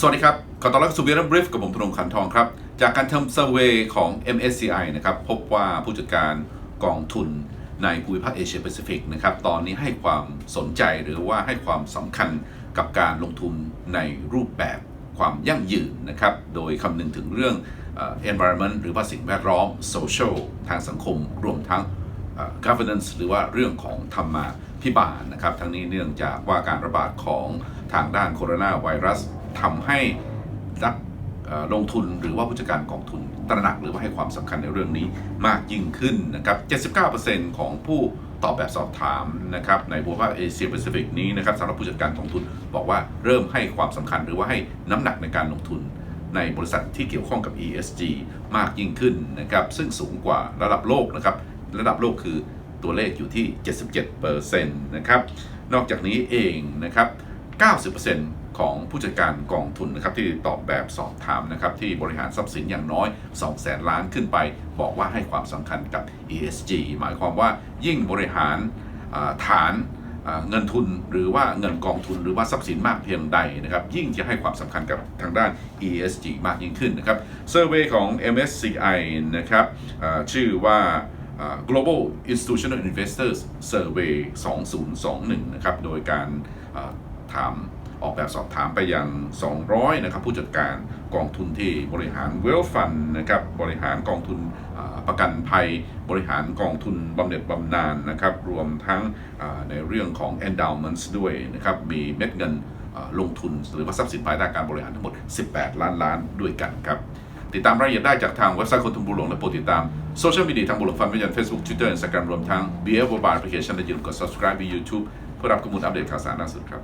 สวัสดีครับ ขอต้อนรับสู่เบียร์บริฟกับผมธนงขันทองครับ จากการทำเซอร์เวยของ MSCI นะครับ พบว่าผู้จัดการกองทุนในภูมิภาคเอเชียแปซิฟิกนะครับ ตอนนี้ให้ความสนใจหรือว่าให้ความสำคัญกับการลงทุนในรูปแบบความยั่งยืนนะครับ โดยคำนึงถึงเรื่องเอ่อ environment หรือว่าสิ่งแวดล้อม social ทางสังคม รวมทั้ง governance หรือว่าเรื่องของธรรมาพิบาลนะครับ ทั้งนี้เนื่องจากว่าการระบาดของทางด้านโคโรนาไวรัส ทำให้นักลงทุนหรือว่าผู้จัดการกองทุนตระหนักหรือว่าให้ความสำคัญในเรื่องนี้มากยิ่งขึ้นนะครับ 79%ของผู้ตอบแบบสอบถามนะครับในภูมิภาคเอเชียแปซิฟิกนี้นะครับสำหรับผู้จัดการกองทุนบอกว่าเริ่มให้ความสำคัญหรือว่าให้น้ำหนักในการลงทุนในบริษัทที่เกี่ยวข้องกับ ESG มากยิ่งขึ้นนะครับซึ่งสูงกว่าระดับโลกนะครับระดับโลกคือตัวเลขอยู่ที่ 77%นะครับนอกจากนี้เองนะครับ 90% ของผู้จัดการกองทุนนะครับที่ตอบแบบสอบถามนะครับที่บริหารทรัพย์สินอย่างน้อย2แสนล้านขึ้นไป บอกว่าให้ความสำคัญกับ ESG หมายความว่ายิ่งบริหารฐานเงินทุนหรือว่าเงินกองทุนหรือว่าทรัพย์สินมากเพียงใดนะครับยิ่งจะให้ความสำคัญกับทางด้าน ESG มากยิ่งขึ้นนะครับเซอร์เวยของ MSCI นะครับชื่อว่า Global Institutional Investors Survey 2021 นะครับโดยการถาม ออกแบบสอบถามไปยัง 200 นะครับผู้จัดการกองทุนที่บริหาร Wealth Fund นะครับบริหารกองทุนประกันภัยบริหารกองทุนบำเหน็จบำนาญนะครับรวมทั้งในเรื่องของ endowments ด้วยนะครับมีเม็ดเงินลงทุนหรือว่าทรัพย์สินภายใต้การบริหารทั้งหมด 18 ล้านล้านด้วยกันครับติดตามรายละเอียดได้จากทางเว็บไซต์คนทุนบุหลวงและโปรดติดตามโซเชียลมีเดียทางบุหลวงฟันไม่ยัน Facebook Twitter Instagram รวมทั้ง BF Mobile Application และอย่าลืมกด subscribe ใน YouTube เพื่อรับข้อมูลอัปเดตข่าวสารล่าสุดครับ